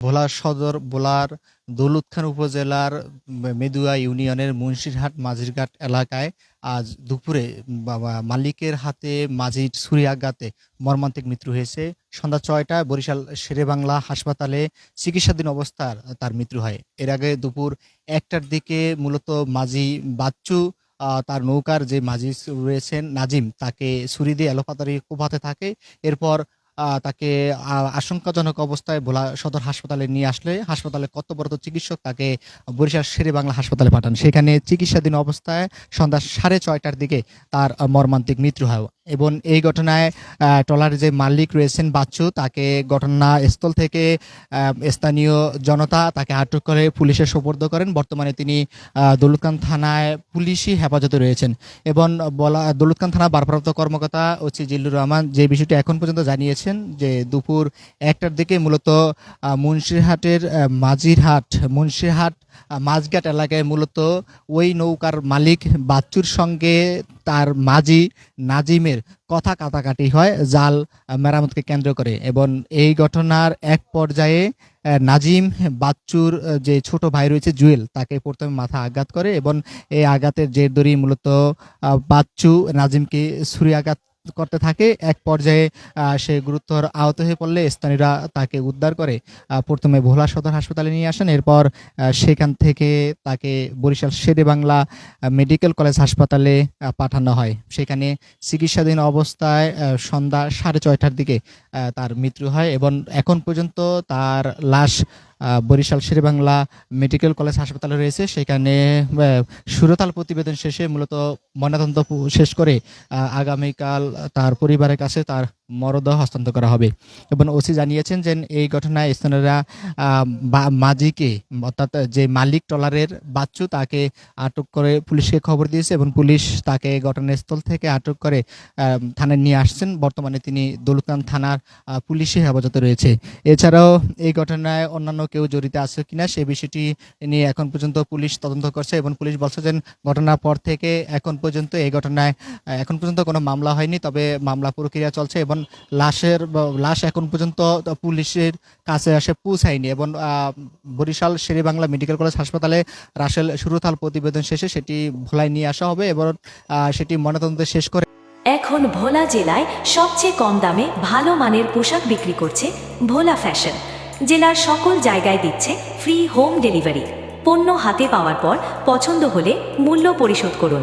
ভোলা সদর, ভোলার দৌলতখান উপজেলার মেদুয়া ইউনিয়নের মুন্সিরহাট মাঝিরঘাট এলাকায় আজ দুপুরে মালিকের হাতে মাঝির ছুরিয়াঘাতে মর্মান্তিক মৃত্যু হয়েছে। সন্ধ্যা ছয়টায় বরিশাল শেরেবাংলা হাসপাতালে চিকিৎসাধীন অবস্থার তার মৃত্যু হয়। এর আগে দুপুর একটার দিকে মূলত মাঝি বাচ্চু তার নৌকার যে মাঝি রয়েছেন নাজিম, তাকে ছুরি দিয়ে এলোপাতারি কোপাতে থাকে। এরপর তাকে আশঙ্কাজনক অবস্থায় ভোলা সদর হাসপাতালে নিয়ে আসলে। হাসপাতালে কর্তব্যরত চিকিৎসক তাকে বরিশাল শেরে বাংলা হাসপাতালে পাঠান। সেখানে চিকিৎসাধীন অবস্থায় সন্ধ্যা সাড়ে ছয়টার দিকে তার মর্মান্তিক মৃত্যু হয়। এবং এই ঘটনায় আহ, ট্রলার যে মালিক রয়েছেন বাচ্চু তাকে ঘটনাস্থল থেকে স্থানীয় জনতা তাকে আটক করে পুলিশের সোপর্দ করেন। বর্তমানে তিনি দৌলতখান থানায় পুলিশি হেফাজতে রয়েছেন। এবং বলা দৌলতখান থানা ভারপ্রাপ্ত কর্মকর্তা ওসি জিল্লুর রহমান যে বিষয়টি এখন পর্যন্ত জানিয়েছেন যে দুপুর একটার দিকে মূলত মুন্সিরহাটের মাঝিরহাট মুন্সিরহাট মাঝঘাট এলাকায় মূলত ওই নৌকার মালিক বাচ্চুর সঙ্গে তার মাঝি নাজিমের কথা কাটাকাটি হয় জাল মেরামতকে কেন্দ্র করে। এবং এই ঘটনার এক পর্যায়ে নাজিম বাচ্চুর যে ছোট ভাই রয়েছে, জুয়েল, তাকে প্রথমে মাথা আঘাত করে এবং এই আঘাতের জের ধরেই মূলত বাচ্চু নাজিমকে ছুরি আঘাত করতে থাকে, এক পর্যায়ে সে গুরুতর আহত হয়ে পড়লে স্থানীয়রা তাকে উদ্ধার করে প্রথমে ভোলা সদর হাসপাতালে নিয়ে আসেন, এরপর সেখান থেকে তাকে বরিশাল শেরে বাংলা মেডিকেল কলেজ হাসপাতালে পাঠানো হয়। সেখানে চিকিৎসাধীন অবস্থায় সন্ধ্যা সাড়ে ছয়টার দিকে তার মৃত্যু হয় এবং এখন পর্যন্ত তার লাশ বরিশাল শেরেবাংলা মেডিকেল কলেজ হাসপাতালে রয়েছে। সেখানে সুরতাল প্রতিবেদন শেষে মূলত ময়নাতদন্ত শেষ করে আগামীকাল তার পরিবারের কাছে তার মরদেহ হস্তান্তর করা হবে। এবং ওসি জানিয়েছেন যে এই ঘটনায় স্থানীয়রা মাঝিকে অর্থাৎ যে মালিক ট্রলারের বাচ্চু, তাকে আটক করে পুলিশকে খবর দিয়েছে এবং পুলিশ তাকে ঘটনাস্থল থেকে আটক করে থানায় নিয়ে আসছেন। বর্তমানে তিনি দৌলতখান থানার পুলিশি হেফাজতে রয়েছে। এছাড়াও এই ঘটনায় অন্যান্য কেউ জড়িত আছে কিনা সে বিষয়টি নিয়ে এখন পর্যন্ত পুলিশ তদন্ত করছে এবং পুলিশ বলছে যে ঘটনার পর থেকে এখন পর্যন্ত এই ঘটনায় এখন পর্যন্ত কোনো মামলা হয়নি, তবে মামলা প্রক্রিয়া চলছে এবং লাশের লাশ এখন পর্যন্ত পুলিশের কাছে আসে পৌঁছায়নি এবং বরিশাল শেরেবাংলা মেডিকেল কলেজ হাসপাতালে রাসেল সুরতাল প্রতিবেদন শেষে সেটি ভোলায় নিয়ে আসা হবে এবং সেটি ময়নাতদন্ত শেষ করে এখন ভোলা জেলায় সবচেয়ে কম দামে ভালো মানের পোশাক বিক্রি করছে ভোলা ফ্যাশন। জেলার সকল জায়গায় দিচ্ছে ফ্রি হোম ডেলিভারি পণ্য হাতে পাওয়ার পর পছন্দ হলে মূল্য পরিশোধ করুন।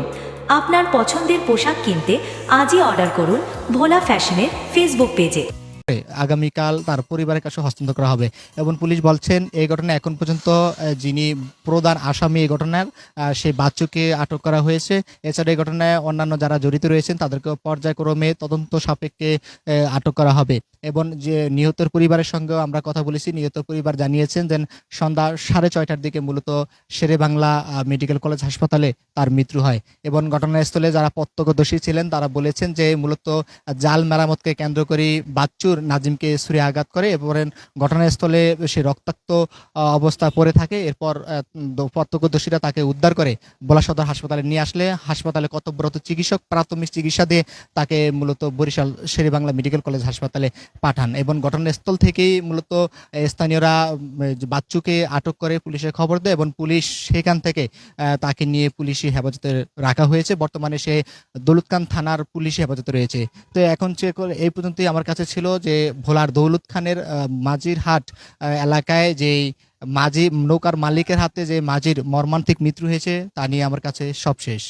আপনার পছন্দের পোশাক কিনতে আজই অর্ডার করুন ভোলা ফ্যাশনের ফেসবুক পেজে। আগামীকাল তার পরিবারের কাছে হস্তান্তর করা হবে। এবং পুলিশ বলছেন, এই ঘটনায় এখন পর্যন্ত যিনি প্রধান আসামি এই ঘটনার সেই বাচ্চুকে আটক করা হয়েছে। এছাড়া এই ঘটনায় অন্যান্য যারা জড়িত রয়েছেন তাদেরকে পর্যায়ক্রমে তদন্ত সাপেক্ষে আটক করা হবে। এবং যে নিহতের পরিবারের সঙ্গেও আমরা কথা বলেছি নিহত পরিবার জানিয়েছেন যে সন্ধ্যা সাড়ে ছয়টার দিকে মূলত শেরে বাংলা মেডিকেল কলেজ হাসপাতালে তার মৃত্যু হয়। এবং ঘটনাস্থলে যারা প্রত্যক্ষদর্শী ছিলেন, তারা বলেছেন যে মূলত জাল মেরামতকে কেন্দ্র করে বাচ্চুর নাজিমকে ছুরি আঘাত করে এবং ঘটনাস্থলে সে রক্তাক্ত আহ, অবস্থায় পড়ে থাকে। এরপর প্রত্যক্ষদর্শীরা তাকে উদ্ধার করে বোলা সদর হাসপাতালে নিয়ে আসলে। হাসপাতালে কর্তব্যরত চিকিৎসক প্রাথমিক চিকিৎসা দিয়ে তাকে মূলত বরিশাল শেরেবাংলা মেডিকেল কলেজ হাসপাতালে পাঠান এবং ঘটনাস্থল থেকেই মূলত স্থানীয়রা বাচ্চুকে আটক করে পুলিশের খবর দেয় এবং পুলিশ সেখান থেকে তাকে নিয়ে পুলিশি হেফাজতে রাখা হয়েছে। বর্তমানে সে দৌলতখান থানার পুলিশি হেফাজতে রয়েছে। তো এখন করে এই পর্যন্তই আমার কাছে ছিল। যে ভোলার দৌলত খানের মাঝির হাট এলাকায় যে মাঝি, নৌকার মালিকের হাতে যে মাঝির মর্মান্তিক মৃত্যু হয়েছে, তা নিয়ে আমার কাছে সব শেষ